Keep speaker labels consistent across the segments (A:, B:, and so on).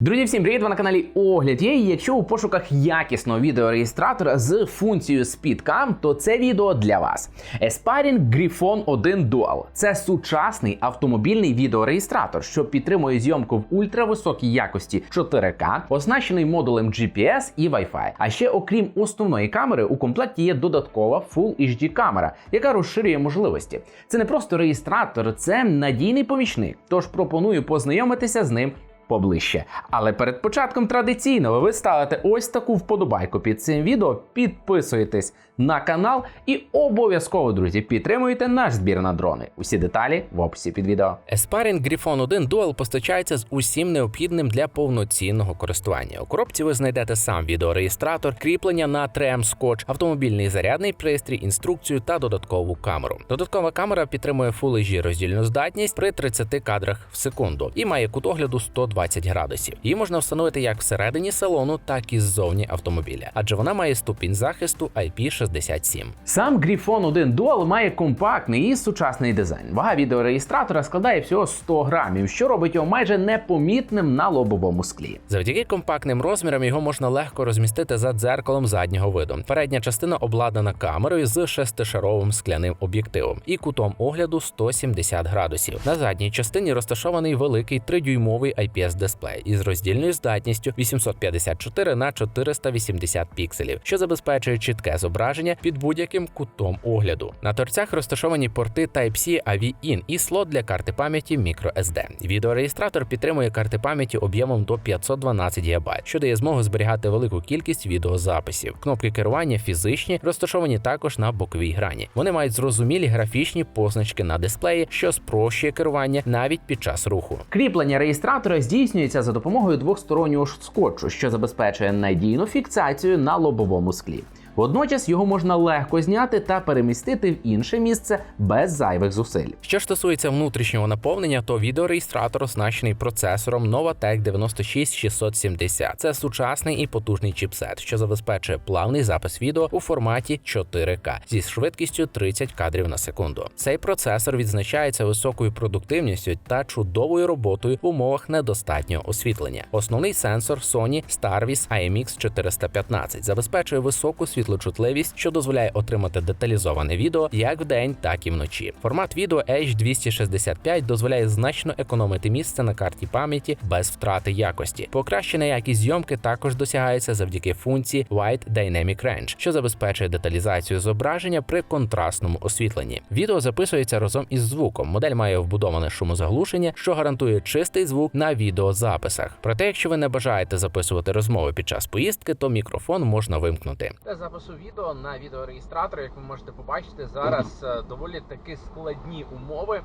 A: Друзі, всім привіт! Ви на каналі Огляд є. І якщо у пошуках якісного відеореєстратора з функцією SpeedCam, то це відео для вас. Aspiring Griffon 1 Dual – це сучасний автомобільний відеореєстратор, що підтримує зйомку в ультрависокій якості 4К, оснащений модулем GPS і Wi-Fi. А ще, окрім основної камери, у комплекті є додаткова Full HD камера, яка розширює можливості. Це не просто реєстратор, це надійний помічник. Тож пропоную познайомитися з ним поближче. Але перед початком традиційно ви ставите ось таку вподобайку під цим відео, підписуєтесь на канал і обов'язково, друзі, підтримуєте наш збір на дрони. Усі деталі в описі під відео.
B: Aspiring Griffon 1 Dual постачається з усім необхідним для повноцінного користування. У коробці ви знайдете сам відеореєстратор, кріплення на 3M скотч, автомобільний зарядний пристрій, інструкцію та додаткову камеру. Додаткова камера підтримує Full HD роздільну здатність при 30 кадрах в секунду і має кут огляду 120 градусів. Її можна встановити як всередині салону, так і ззовні автомобіля, адже вона має ступінь захисту IP67.
A: Сам Griffon 1 Dual має компактний і сучасний дизайн. Вага відеореєстратора складає всього 100 грамів, що робить його майже непомітним на лобовому склі.
B: Завдяки компактним розмірам його можна легко розмістити за дзеркалом заднього виду. Передня частина обладнана камерою з шестишаровим скляним об'єктивом і кутом огляду 170 градусів. На задній частині розташований великий 3-дюймовий IPS-дисплей із роздільною здатністю 854 на 480 пікселів, що забезпечує чітке зображення під будь-яким кутом огляду. На торцях розташовані порти Type-C AV-IN і слот для карти пам'яті microSD. Відеореєстратор підтримує карти пам'яті об'ємом до 512 ГБ, що дає змогу зберігати велику кількість відеозаписів. Кнопки керування фізичні, розташовані також на боковій грані. Вони мають зрозумілі графічні позначки на дисплеї, що спрощує керування навіть під час руху.
A: Кріплення реєстратора здійснюється за допомогою двостороннього ж скотчу, що забезпечує надійну фіксацію на лобовому склі. Водночас його можна легко зняти та перемістити в інше місце без зайвих зусиль.
B: Що стосується внутрішнього наповнення, то відеореєстратор оснащений процесором Novatec 96670. Це сучасний і потужний чіпсет, що забезпечує плавний запис відео у форматі 4К зі швидкістю 30 кадрів на секунду. Цей процесор відзначається високою продуктивністю та чудовою роботою в умовах недостатнього освітлення. Основний сенсор Sony Starvis IMX 415 забезпечує високу світлочутливість, що дозволяє отримати деталізоване відео як вдень, так і вночі. Формат відео H265 дозволяє значно економити місце на карті пам'яті без втрати якості. Покращена якість зйомки також досягається завдяки функції Wide Dynamic Range, що забезпечує деталізацію зображення при контрастному освітленні. Відео записується разом із звуком. Модель має вбудоване шумозаглушення, що гарантує чистий звук на відеозаписах. Проте, якщо ви не бажаєте записувати розмови під час поїздки, то мікрофон можна вимкнути.
C: Запису відео на відеореєстратор, як ви можете побачити, зараз е, доволі таки складні умови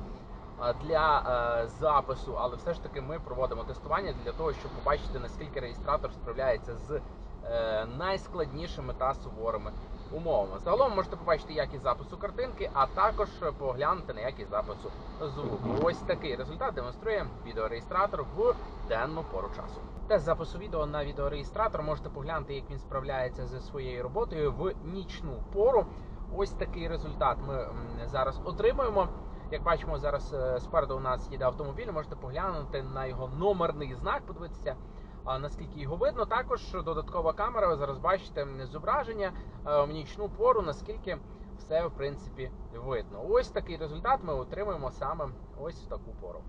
C: е, для е, запису, але все ж таки ми проводимо тестування для того, щоб побачити наскільки реєстратор справляється з найскладнішими та суворими умовами. Загалом можете побачити якість запису картинки, а також поглянути на якість запису звуку. Ось такий результат демонструє відеореєстратор в денну пору часу. Тест запису відео на відеореєстратор можете поглянути, як він справляється зі своєю роботою в нічну пору. Ось такий результат ми зараз отримуємо. Як бачимо, зараз е, спереду у нас їде автомобіль. Можете поглянути на його номерний знак, подивитися. А, Наскільки його видно, також додаткова камера. Ви зараз бачите зображення е, в нічну пору, наскільки все в принципі видно. Ось такий результат ми отримуємо саме ось в таку пору.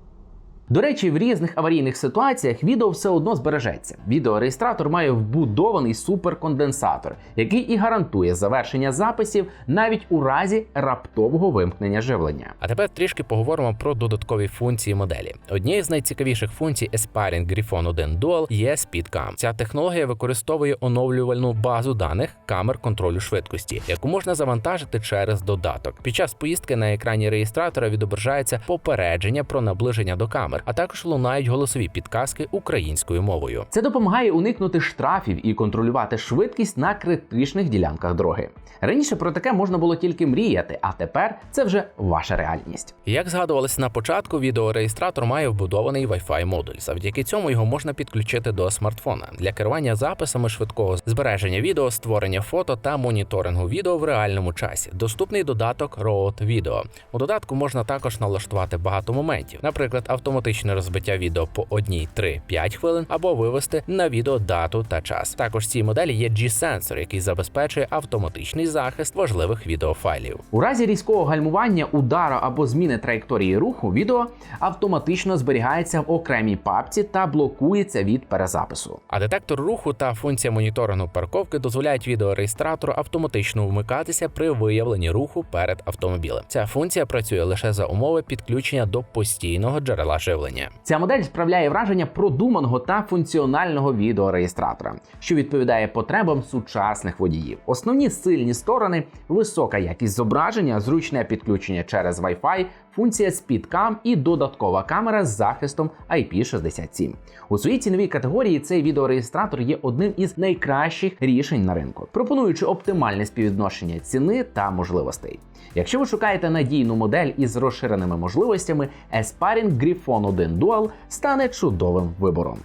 A: До речі, в різних аварійних ситуаціях відео все одно збережеться. Відеореєстратор має вбудований суперконденсатор, який і гарантує завершення записів навіть у разі раптового вимкнення живлення.
B: А тепер трішки поговоримо про додаткові функції моделі. Однією з найцікавіших функцій Aspiring Griffon 1 Dual є SpeedCam. Ця технологія використовує оновлювальну базу даних камер контролю швидкості, яку можна завантажити через додаток. Під час поїздки на екрані реєстратора відображається попередження про наближення до камер, а також лунають голосові підказки українською мовою.
A: Це допомагає уникнути штрафів і контролювати швидкість на критичних ділянках дороги. Раніше про таке можна було тільки мріяти, а тепер це вже ваша реальність.
B: Як згадувалось на початку, відеореєстратор має вбудований Wi-Fi модуль. Завдяки цьому його можна підключити до смартфона для керування записами швидкого збереження відео, створення фото та моніторингу відео в реальному часі. Доступний додаток Road Video. У додатку можна також налаштувати багато моментів, наприклад, автоматичну автоматичне розбиття відео по 1, 3, 5 хвилин або вивести на відео дату та час. Також в цій моделі є G-сенсор, який забезпечує автоматичний захист важливих відеофайлів.
A: У разі різкого гальмування, удару або зміни траєкторії руху, відео автоматично зберігається в окремій папці та блокується від перезапису.
B: А детектор руху та функція моніторингу парковки дозволяють відеореєстратору автоматично вмикатися при виявленні руху перед автомобілем. Ця функція працює лише за умови підключення до постійного джерела живлення.
A: Ця модель справляє враження продуманого та функціонального відеореєстратора, що відповідає потребам сучасних водіїв. Основні сильні сторони висока якість зображення, зручне підключення через Wi-Fi, функція SpeedCam і додаткова камера з захистом IP67. У своїй ціновій категорії цей відеореєстратор є одним із найкращих рішень на ринку, пропонуючи оптимальне співвідношення ціни та можливостей. Якщо ви шукаєте надійну модель із розширеними можливостями, Esparin Griffon 1 Dual стане чудовим вибором.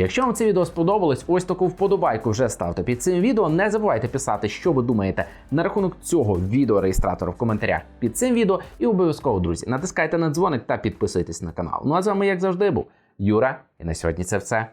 A: Якщо вам це відео сподобалось, ось таку вподобайку вже ставте під цим відео. Не забувайте писати, що ви думаєте на рахунок цього відеореєстратора в коментарях під цим відео. І обов'язково, друзі, натискайте на дзвоник та підписуйтесь на канал. Ну а з вами, як завжди, був Юра. І на сьогодні це все.